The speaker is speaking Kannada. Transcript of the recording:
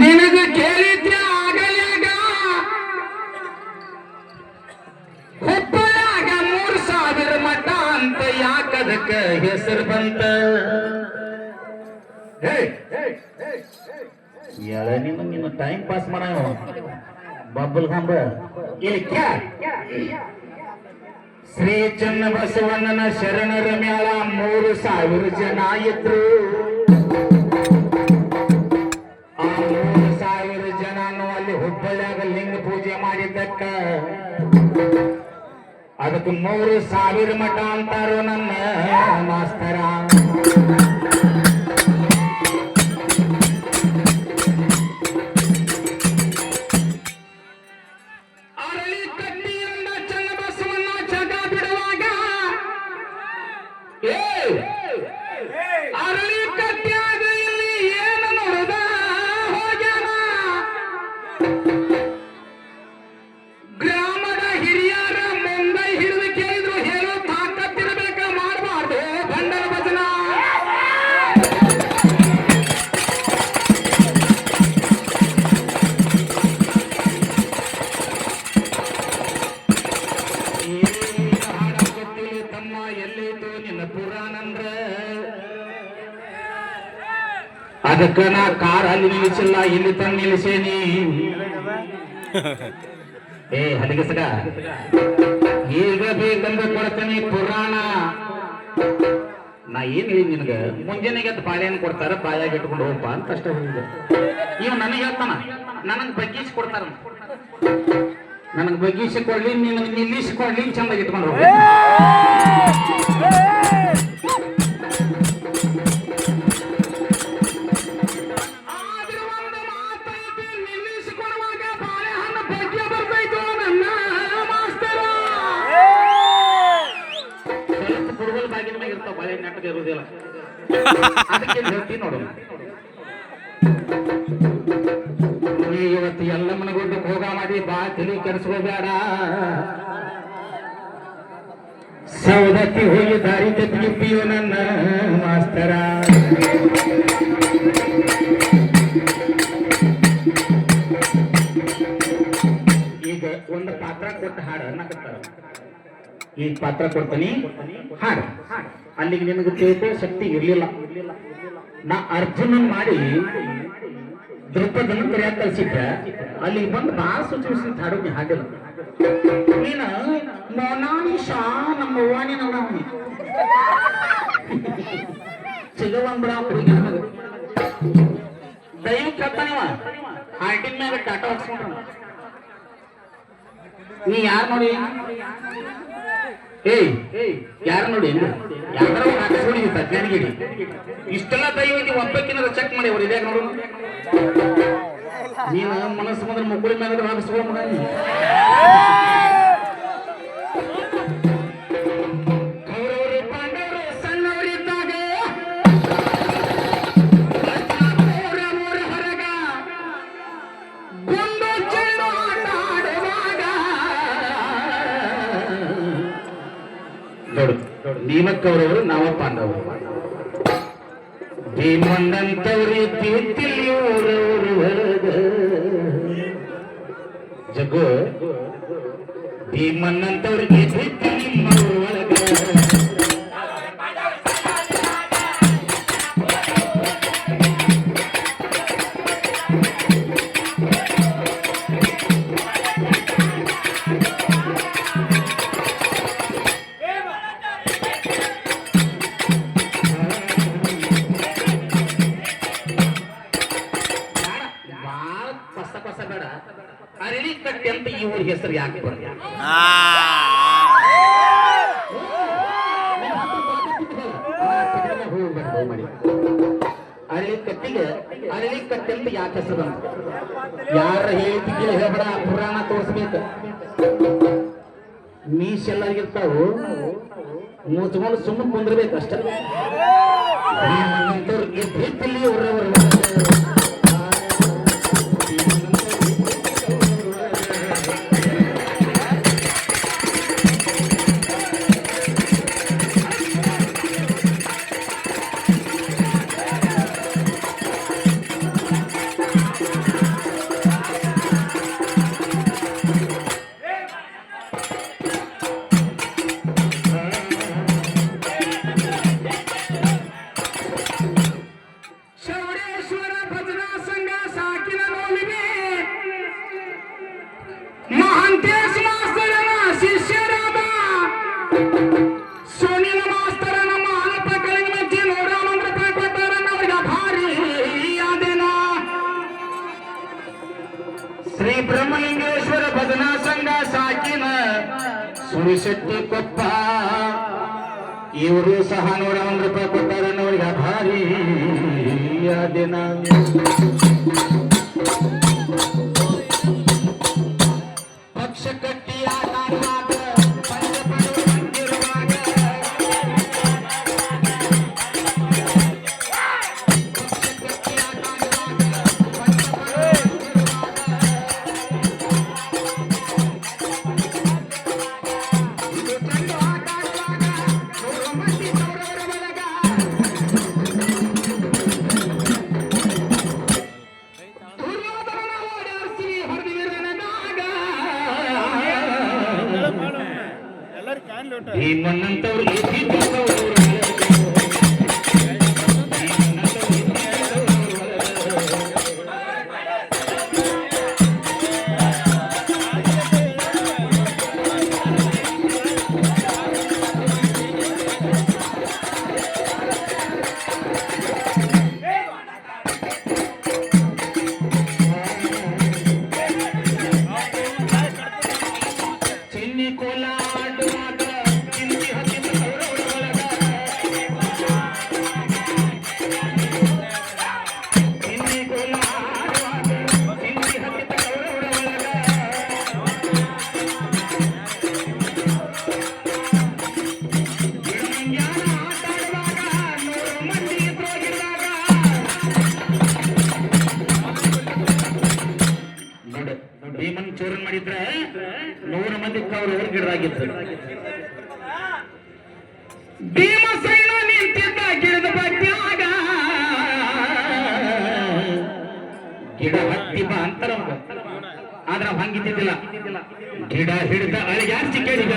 ನಿನಗ ಕೇಳಿದ್ಯ ಆಗಲ್ಯಾಗ? ಹುಬ್ಬಳ್ಯಾಗ ಮೂರ್ ಸಾವಿರ ಮಠ ಅಂತ ಯಾಕದಕ್ಕ ಹೆಸರು ಬಂತ? ಎಳ ನಿನ್ನ ನಿನ್ನ ಟೈಮ್ ಪಾಸ್ ಮಾಡ ಬಬ್ಬಲ್ ಕಂಬ. ಇಲ್ಲಿ ಕ್ಯಾ? ಶ್ರೀ ಚನ್ನ ಬಸವಣ್ಣನ ಶರಣರ ಮೇಳ ಮೂರು ಸಾವಿರ ಜನ ಇದ್ರು. ಅದಕ್ಕೆ ಮೂರು ಸಾವಿರ ಮಠ ಅಂತಾರೋ ನನ್ನ ಮಾಸ್ತರ. ಅದಕ್ಕ ನಾ ಕಾರ್ ಅಲ್ಲಿ ನಿಲ್ಲಿಸಿಲ್ಲ ಇಲ್ಲಿ ತಂದು ನಿಲ್ಲಿಸೇನಿ ಏ ಹಲಿಗಸಗ ಈಗ ಬೇಕಂದ್ರೆ ಕೊಡ್ತೀನಿ ಪುರಾಣ ನಾ ಏನ್ ಹೇಳಿ ನಿನ್ಗ ಮುಂಜಾನೆಗೆ ಎದ್ದು ಬಾಳೆಹಣ್ಣು ಕೊಡ್ತಾರ ಬಾಯಾಗ ಇಟ್ಕೊಂಡು ಹೋಗಪ್ಪ ಅಂತ ಅಷ್ಟೇ ಹೇಳಿದೆ ಇವ್ ನನಗೆ ಹೇಳ್ತಾನ ನನಗ್ ಬಗ್ಗಿಸಿ ಕೊಡ್ತಾರ ನನಗೆ ಬಗ್ಗಿಸಿ ಕೊಡ್ಲಿ ನಿನಗೆ ನಿಲ್ಲಿಸಿ ಕೊಡ್ಲಿ ಚಂದಾಗಿ ಇಟ್ಕೊಂಡು ಹೋಗಿ ಇರುವುದಿಲ್ಲ ಅದಕ್ಕೆ ಹೇಳ್ತೀನಿ ನೋಡು. ನೀ ಇವತ್ತು ಎಲ್ಲಮ್ಮನ ಗುಡ್ಡಕ್ಕೆ ಹೋಗ ಮಾಡಿ, ಬಾ ತಲೆ ಕೆಡಿಸ್ಕೋಬೇಡ. ಸೌದತ್ತಿ ಹೋಗಿ ದಾರಿ ತಪ್ಪಿಯು ನನ್ನ ಮಾಸ್ತರ. ಈಗ ಒಂದು ಪಾತ್ರ ಕೊಟ್ಟು ಹಾಡು ಅನ್ನಕತ್ತಾರ. ಈಗ ಪಾತ್ರ ಕೊಡ್ತೀನಿ, ಹಾಡು. ಅಲ್ಲಿಗೆ ನಿನಗೆ ತಿಳ್ಕೋ ಶಕ್ತಿ ಇರಲಿಲ್ಲ. ನಾ ಅರ್ಜುನನ್ ಮಾಡಿ ದ್ರೌಪದನ ಕರೆಯಾಕ ಕಳ್ಸಿದ್ದೆ. ಅಲ್ಲಿಗೆ ಬಂದು ಭಾಳ ಸೂಚಿಸಿ ಹಾಡು ನೀ ನೀನು ನೀನ ಮೊನಾನಿಶಾ ನಮ್ಮ ಅವ್ವಾನಿ ನವನಿ ಸಿಗವಂಬ್ರ ಹುಡುಗಿ ನಮಗ ದೈವ ಕೇಳ್ತಾನಿವ ಹಾರ್ಟಿನ ಮ್ಯಾಗ ಟಾಟಾ ಹಾಕ್ಸ್ಕೊಂಡ್ರ. ನೀ ಯಾರು ನೋಡಿ? ಏಯ್ ಯಾರು ನೋಡಿ ಯಾರ ನೋಡಿ ತಜ್ಞಾನಿಗಿಡಿ ಇಷ್ಟೆಲ್ಲ ದೈವ ಐತಿ ಒಬ್ಬಕ್ಕಿನಾರ ಚೆಕ್ ಮಾಡಿ ಅವ್ರು ಇದ್ಯಾಗ ನೋಡು. ನೀನು ಮನಸ್ಸು ಬಂದ್ರೆ ಮಕ್ಕಳ ಮೇಲೆ ಹಾಕಿಸ್ಕೊಳ್ಳೋ ನೋಡು ನೀವಕ್ಕವರವರು ನಾವ ಪಾಂಡವರು. ಭೀಮಣ್ಣಂತವ್ರಿ ಪ್ರೀತಿಲಿ ಊರವರು ಹೊರಗ. ಜಗ್ಗು ಭೀಮಣ್ಣಂತವ್ರಿಗೆ ಪ್ರೀತಿ ನಿಮ್ಮ ಹೆಸರು ಯಾಕೆ ಬರಲ್ಲ ಅರಳಿ ಕಟ್ಟಿಗೆ ಅರಳಿ ಕಟ್ಟಿ ಅಂತ ಯಾಕೆ ಹೆಸರು ಬಂತು? ಯಾರ ಹೇಳ್ತಿದ್ದಿಲ್ಲ ಹೇಳ್ಬೇಡ ಪುರಾಣ ತೋರಿಸ್ಬೇಕು. ಮೀಸೆಲ್ಲಾಗಿರ್ತಾವು ಮುಚ್ಕೊಂಡು ಸುಮ್ಮನೆ ಕುಂದಿರ್ಬೇಕು ಅಷ್ಟೇ. ಇದ್ದಿಲ್ಲಿ ಅವರವರು ಸುರಿಶೆಟ್ಟಿ ಕೊಪ್ಪ. ಇವರು ಸಹ ನೂರ ಒಂದು ರೂಪಾಯಿ ಕೊಟ್ಟಾರ ನೋಡಿ ಭಾರಿ ದಿನ. ಪಕ್ಷ ಎಲ್ಲರೂ ಕಾನ್ ಲೋಟ ಮಾಡಿದ್ರೆ ನೂರ ಮಂದಿ ಅವ್ರು ಗಿಡರಾಗಿದ್ರು ಭೀಮಸೇನ ನಿಂತಿದ್ದ ಗಿಡದ ಬಡ್ಡ್ಯಾಗ. ಗಿಡ ಹತ್ತಿ ಬಾ ಅಂತಾರ. ಆದ್ರ ಹಂಗಿದ್ದಿದ್ದಿಲ್ಲ ಗಿಡ ಹಿಡಿದ ಅಳಿಗಾರ್ಸಿ ಕೇಳಿದ